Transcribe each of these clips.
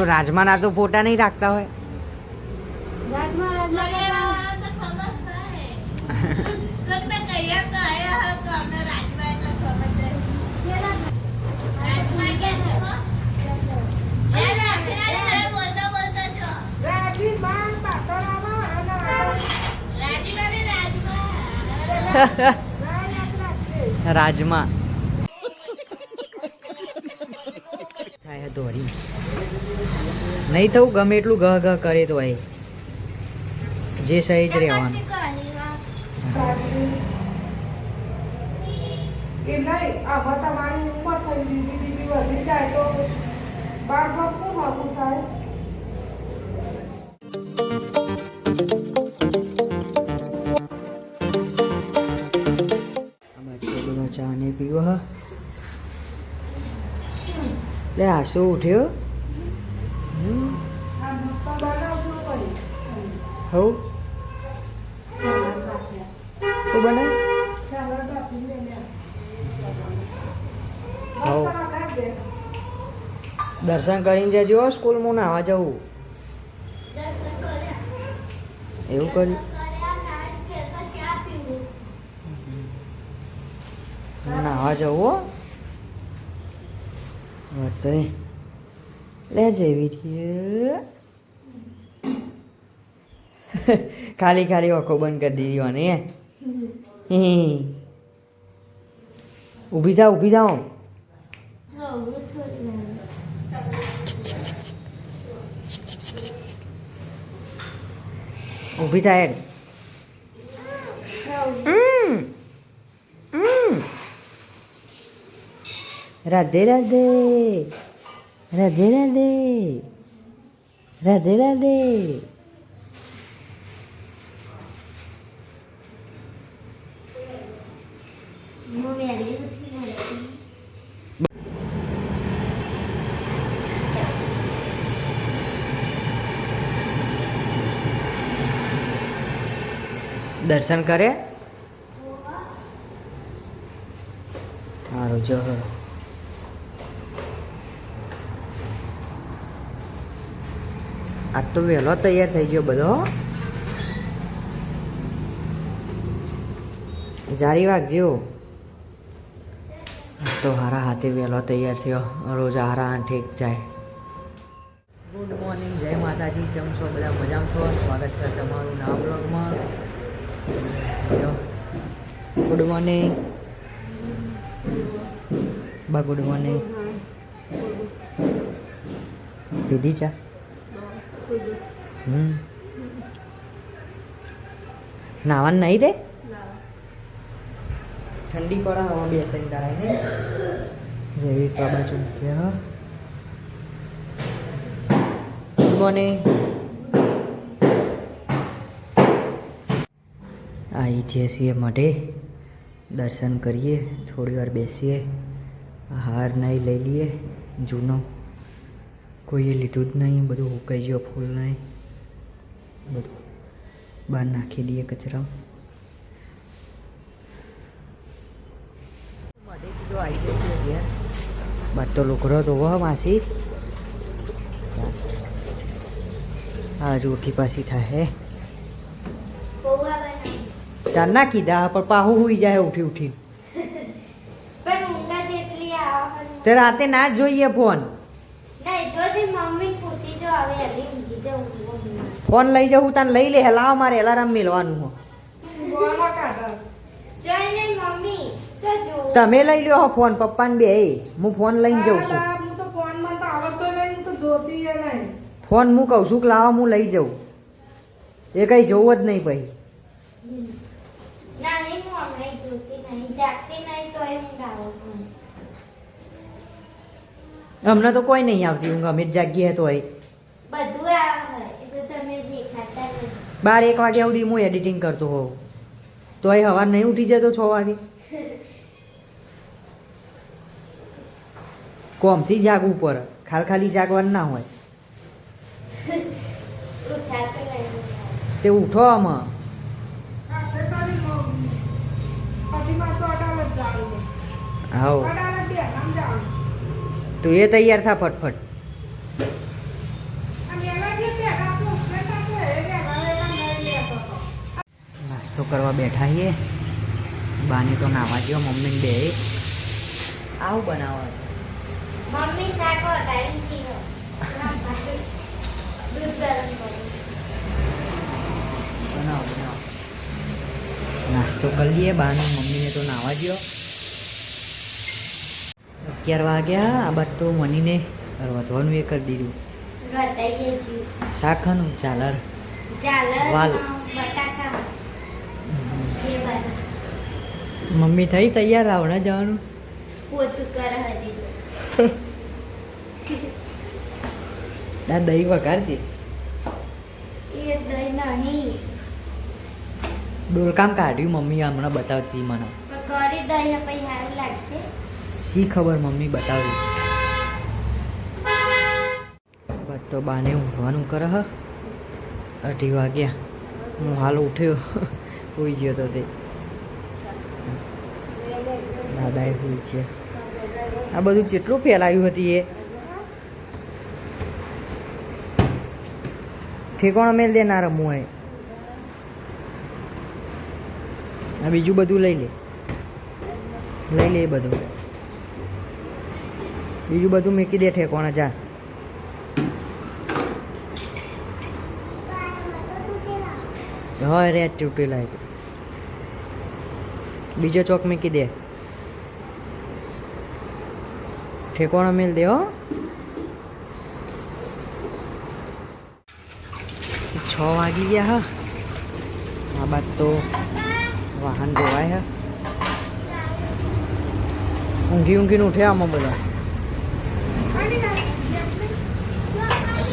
રાજમાના તો ફોટા નહીં રાખતા હોય. રાજમાં. થાય દોરી નહીં થવું ગમે એટલું ગહ ગહ કરે તો એ જે સહી જ રહેવાનું. ચા ને આમાં તમારી ઉંમર થઈ બીજી બીજી વધી જાય તો બાળક શું મોટું થાય આમાં થોડું ચા ને પીવો હ લે, આ શું ઉઠ્યો? હવ શું બને હવ. દર્શન કરીને જજો, સ્કૂલમાં નાવા જવું. એવું કર્યું? નાવા જવું હો વર્તય લે જેવી છીએ ખાલી ખાલી ઓખો બંધ કરી દીધી મને ઊભી થાવ ઊભી થાવ ઊભી થાય. હમ. હમ. રાધે રાધે રાધે રાધે રાધે રાધે દર્શન કરે સારું જો આજ તો વહેલો તૈયાર થઈ ગયો બધો. જારી વાગજો. તો હારા હાથે વહેલો તૈયાર થયો. રોજ હારા આઠે જાય. ગુડ મોર્નિંગ જય માતાજી. કેમ છો બધા? મજામાં છો? સ્વાગત છે તમારું નામ બ્લોગમાં. ગુડ મોર્નિંગ બા ગુડ મોર્નિંગ પીધી ચા? હમ. નાવાનું નહીં દે? ઠંડી પડે હવા બે ત્રણ દાડા ને જેવી બાજુ મૂકીએ હા. ગુડ મોર્નિંગ આવી જઈએ છીએ મઢે. દર્શન કરીએ થોડી વાર બેસીએ. હાર નહીં લઈ લઈએ જૂનો. કોઈએ લીધું જ નહીં બધું ઉકાઈ ગયો ફૂલ નહીં. બધું બહાર નાખી દઈએ કચરા. મઢે કીધું આવી જશે ઘેર બાર તો લોકરો તો વહ માસી. આજ ઉઠી પાછી થાય ચાર ના કીધા પણ પાહુ હુઈ જાય ઉઠી ઉઠી પણ ઊંઘા જેટલી આવે. તે રાતે ના જ જોઈએ ફોન. ફોન લઈ જવું તને લઈ લે લાવ મારે એલાર્મ મેલવાનું હો. તમે લઈ લ્યો હો ફોન પપ્પાને બે હું ફોન લઈને જઉં છું. આ હું તો ફોનમાં તો આવડતો નહીં હું તો જોતી એ નહીં. ફોન હું કહું છું કે લાવો હું લઈ જાઉં. એ કઈ જોવું જ નહીં ભાઈ ના નહીં હું હમણાં જોતી નહીં જાગતી નહીં તો એ ઊંઘ આવે મને. અમને તો કોઈ નહીં આવતી ઊંઘ અમે જ જાગીએ તો બાર એક વાગ્યા સુધી હું એડિટિંગ કરતો હોઉં. તો એ હવાર નહીં ઉઠી જતો છ વાગે. કોમથી જાગવું પડે ખાલી ખાલી જાગવાનું ના હોય. તે ઉઠો આમાં. આપણે તો એ તૈયાર થા ફટફટ. નાસ્તો કરવા બેઠા છીએ. બાને તો નાવા ગયો મમ્મી બે. આવું બનાવવા બનાવો બનાવો. નાસ્તો કરી લઈએ બાને મમ્મીને તો નાવા ગયો અગિયાર વાગ્યા આ બધું મનીને વધવાનું એ કરી દીધું. શાખાનું ચાલર વાલ. મમ્મી થઈ તૈયાર આવડે જવાનું? આ દહીં વઘારજે. ડોલકામ કાઢ્યું મમ્મી હમણાં બતાવતી મને. કરી દહીં પછી સારું લાગશે. શી ખબર મમ્મી બતાવી. તો બાને ઊંઘવાનું કરે હ. અઢી વાગ્યા. હું હાલ ઉઠ્યો. હોઈ ગયો તો તે. દાદાએ હોઈ છે આ બધું કેટલું ફેલાયું હતી એ? ઠેકોણ મેલ ના રમવું એ આ બીજું બધું લઈ લે. લઈ લે એ બધું. બીજું બધું મૂકી દે ઠેકોણ જા. હા રેડ તૂટેલા બીજો ચોક મૂકી દે. ઠેકોણો મેલ દે હો. છ વાગી ગયા હા. આ બાદ તો વાહન ધોવાય હા. ઊંઘી ઊંઘીને ઉઠ્યા આમાં બધા.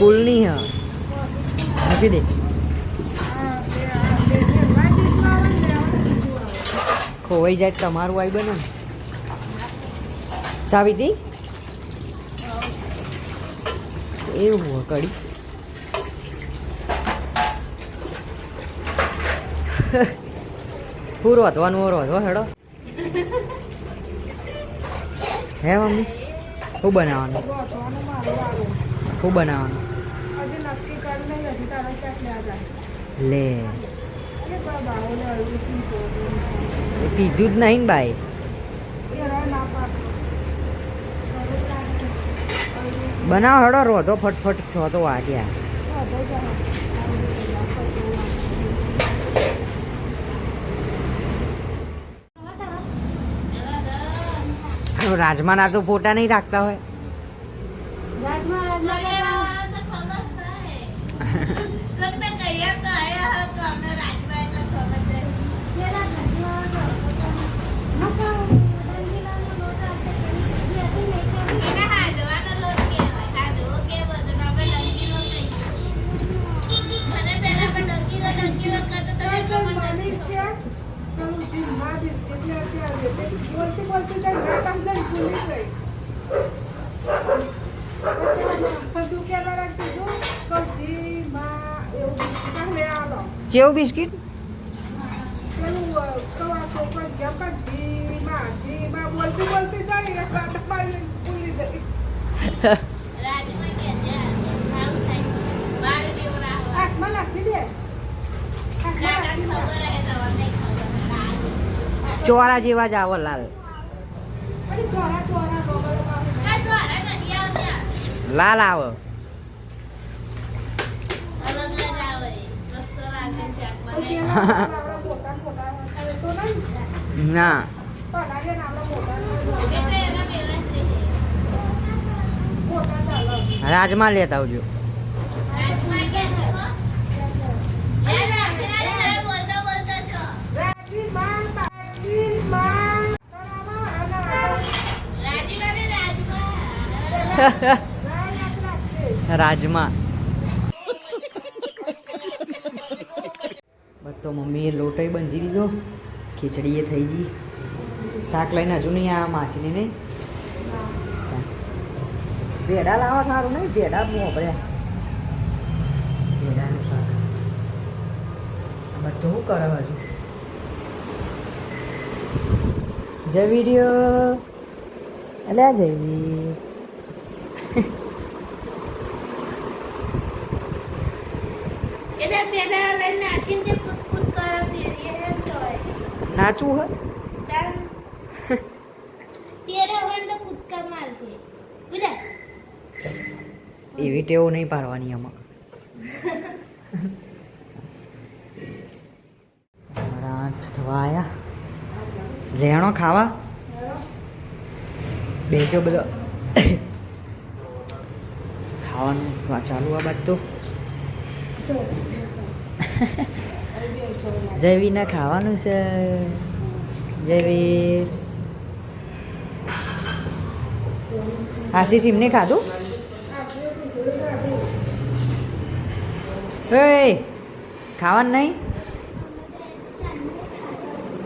સ્કૂલની, હા. મૂકી દે. ખોવાઈ જાય તમારું આવી બને ચાવી દી એવું કડી. હું રોધવાનું રોધો હેડો. હે, મમ્મી? શું બનાવવાનું? શું બનાવવાનું? લે. એ પીધું જ નહીં ને ભાઈ બનાવ હડો રોધો ફટફટ છ તો વાગ્યા. રાજમાના તો ફોટા નહીં રાખતા હોય. રાજમા રાજમા બોલતી બોલતી જાય નાટક જઈને ભૂલી ગઈ. નાખી બિસ્કિટ? ચોરા જેવા જ આવો લાલ. લાલ આવો પછી એના આપણા મોટા મોટા અરે તો નહીં ના. રાજમાં લેતા આવજો. રાજમાં બસ તો મમ્મીએ લોટો બાંધી દીધો ખીચડી એ થઈ ગઈ. શાક લઈને હજુ નહીં આ માસીને નહીં ભેડા લાવવા સારું નહીં, ભેડા મોકલ્યા ભેડાનું શાક. બધું કરે હજુ? જવી રહ્યો? અલ્યા જવી પેલા પેલા લઈને તે સાચું હોય? બુજા. એવી ટેવો નહીં પાડવાની આમાં. આઠ થવા આવ્યા રહેણો ખાવા? બેઠો બધો. ખાવાનું ચાલુ આ બાદ તો. જયવીને ખાવાનું છે. જયવીર આશીષ એમને ખાધું? એ ખાવાનું નહીં?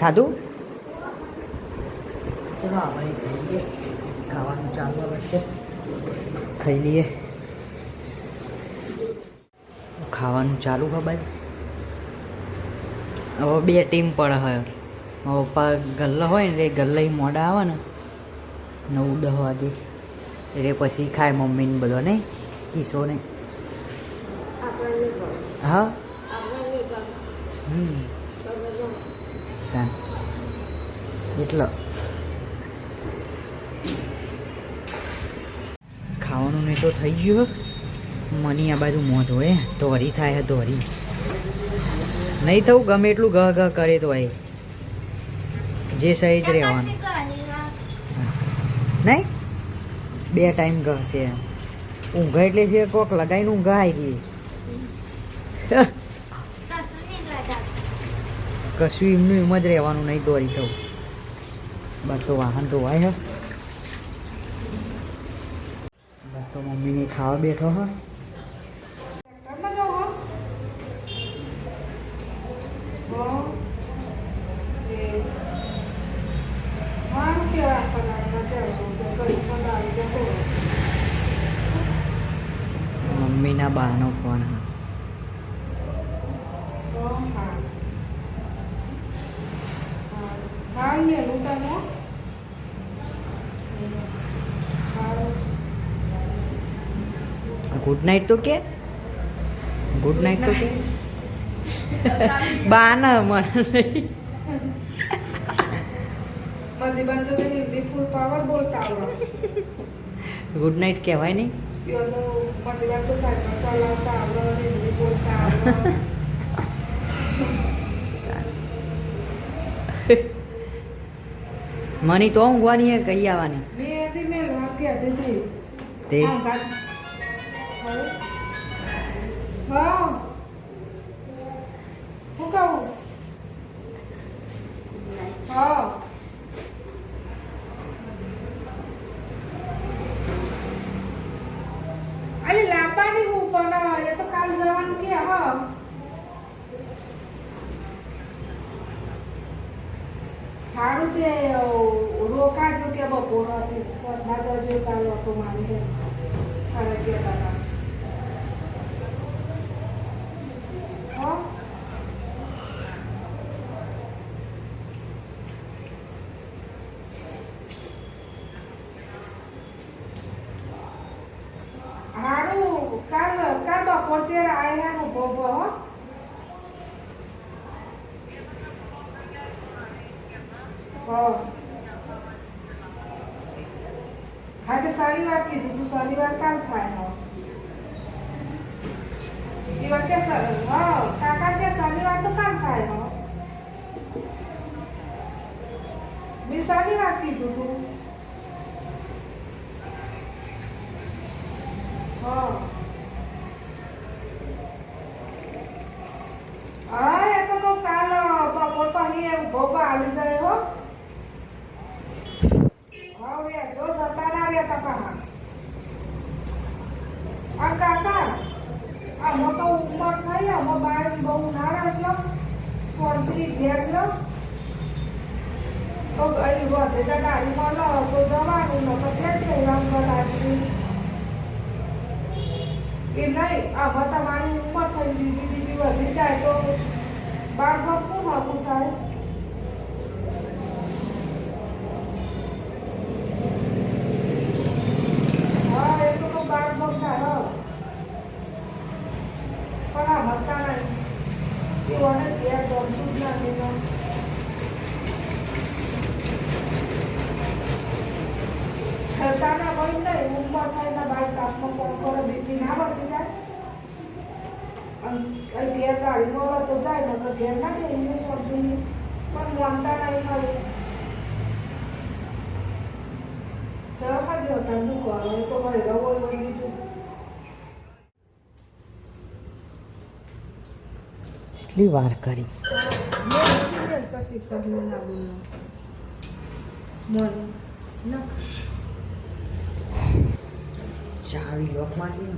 ખાધું? ચલો આપણે ખાઈ લઈએ. ખાવાનું ચાલુ વચ્ચે ખાઈ લઈએ. ખાવાનું ચાલુ ખબર? હવે બે ટીમ પડે મારા પપ્પા ગલ્લા હોય ને એ ગલ્લા મોડા આવે ને, નવ દહ વાગે. એટલે પછી ખાય મમ્મીને બધો, નહીં? કિસ્સો નહીં? હા? હમ. એટલે. ખાવાનું નહીં તો થઈ ગયું મની આ બાજુ મોજ હોય હરી થાય ધોરી નહીં થવું ગમે એટલું ઘ ગ કરે તો એ. જે સહેજ રહેવાનું. નહીં? બે ટાઈમ ગશે ઊંઘ એટલે છે કોક લગાવીને ઊંઘા આવી ગઈ. કશું એમનું એમ જ રહેવાનું નહીં દોરી થવું. બસ તો વાહન તો હોય હે. બસ તો મમ્મીને ખાવા બેઠો હા ટ્રેક્ટરમાં જાઓ હો? હો? એ મારું કેવા આખા દાડામાં ચારસો રૂપિયા કરી પણ આવી જતો રહે. મમ્મીના બાનો ફોન હા. ગુડ નાઇટ તો કે? ગુડ નાઇટ તો કે? મને પાવર બોલતા આવડે. ગુડ નાઇટ કહેવાય નહીં. યોનો બધી વાર તો સાયકલ ચલાવતા આવડે હિન્દી બોલતા આવડે મની તો ઊંઘવાની હે કઈ આવવાની મેં એથી મેં વાક્ય હતી તે હા હા હું કહું હા અલી લાંબાની હું પણ એ તો કાલ જવાનું કે હા સારું તે રોકાજો કે બપોરથી ના જજો કાલ ઓટો મારી અરે કે દાદા હો હારું કાલ કાલ બપોર છે આયા નો ભોભો હો હો હા તે શનિવાર કીધું તું શનિવાર કાલ થાય હો એ વખતે સ- હા કાકા કે શનિવાર તો કાલ થાય હો મેં શનિવાર કીધું તું હા હા એ તો કહું કાલ બપોર પછી એ ભોપા હાલી જાય હો હવે જો જતા ના રહ્યા તપા આ કાકા આ મોટો આમાં બાર બહુ નારાજ લો સ્વર્ગી ઘેર લો તો ગઈ વધે ગાડીમાં લો તો જવાનું લો તો ઘેર કે રામ ગલાજી એ નહીં આ તમારી ઉંમર થઈ બીજી બીજી વધી જાય તો બાર ભરતું હતું થાય હા એ તો કહું બાર ભર થાય હો. પણ આ મસ્તા નહીં એ મને ઘેર ગમતું જ નથી ને. અહીં ઘેર ગાડી મળે તો જાય ને તો ઘેર ના જાય ઇંગ્લિશ પણ માનતા નહીં ખાલી મૂકો હવે તો ભાઈ રવો હોય બીજું કેટલી વાર કરી ચાવી લોક મારી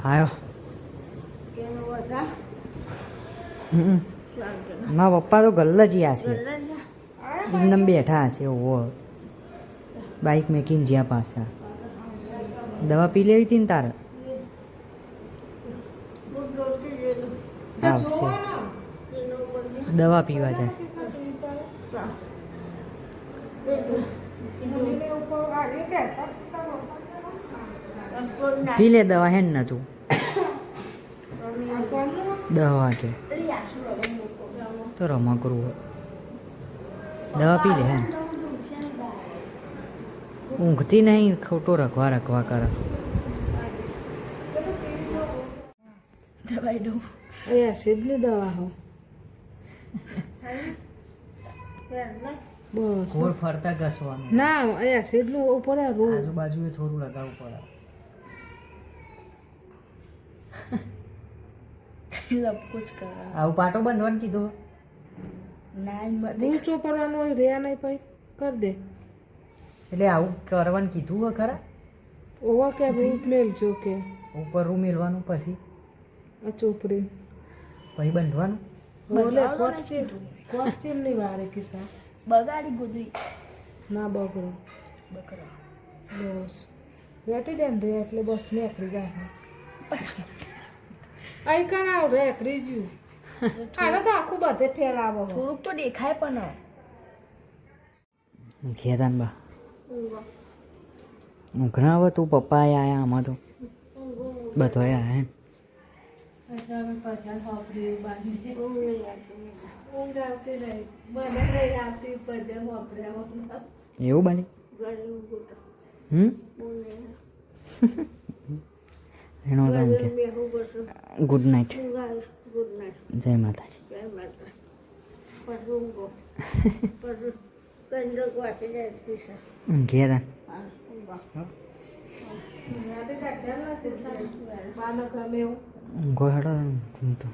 આવ્યો હમ. મારા પપ્પા તો ગલ્લ જ ગયા છે. એમને બેઠા છે ઓવો બાઈક મેકીને જ્યાં પાછા. દવા પી લેવી હતી ને તારે? આવશે. દવા પીવા જાય. પી લે દવા હેન ને તું? દવા વાગે તો રમા કરવું હોય. દવા પી લે હેન ઊંઘતી નહીં ખોટો રખવા રખવા કરે. એ એસિડની દવા હો. બસ ફરતા ઘસવાનું. ના એ એસિડનું ઉપર રૂ આજુબાજુ થોડું લગાવવું પડે. આવું પાટો બંધવાનું કીધું? રૂ ચોપડવાનું હોય રહ્યા નહીં ભાઈ. કર દે. એટલે આવું કરવાનું કીધું હે ખરા? ઓવા કે રૂટ મેલજો કે. ઉપર રૂ મેલવાનું પછી? આ ચોપડી. પછી બંધવાનું? બોલે કોટ ચીમ કોટ ચીમની વારે કિસ્સા. બગાડી ગુદરી ના બગડો. બકરા બસ. વેટી દે ને રે એટલે બસ નેકરી જાય. અહીં કાં આવ રે એકરી જ્યું. આને તો આખું બધે ફેલાવો. થોડુંક તો દેખાય પણ ઘેરાન બા. ઘણા હવે તું પપ્પા આયા આમાં તો. બધો આયા હે એવું બને? હમ? એનો ગુડ નાઇટ જય માતાજી. ઘેરાન બાને ગમે એવું. ઊંઘો હેડો ઊંઘ. તો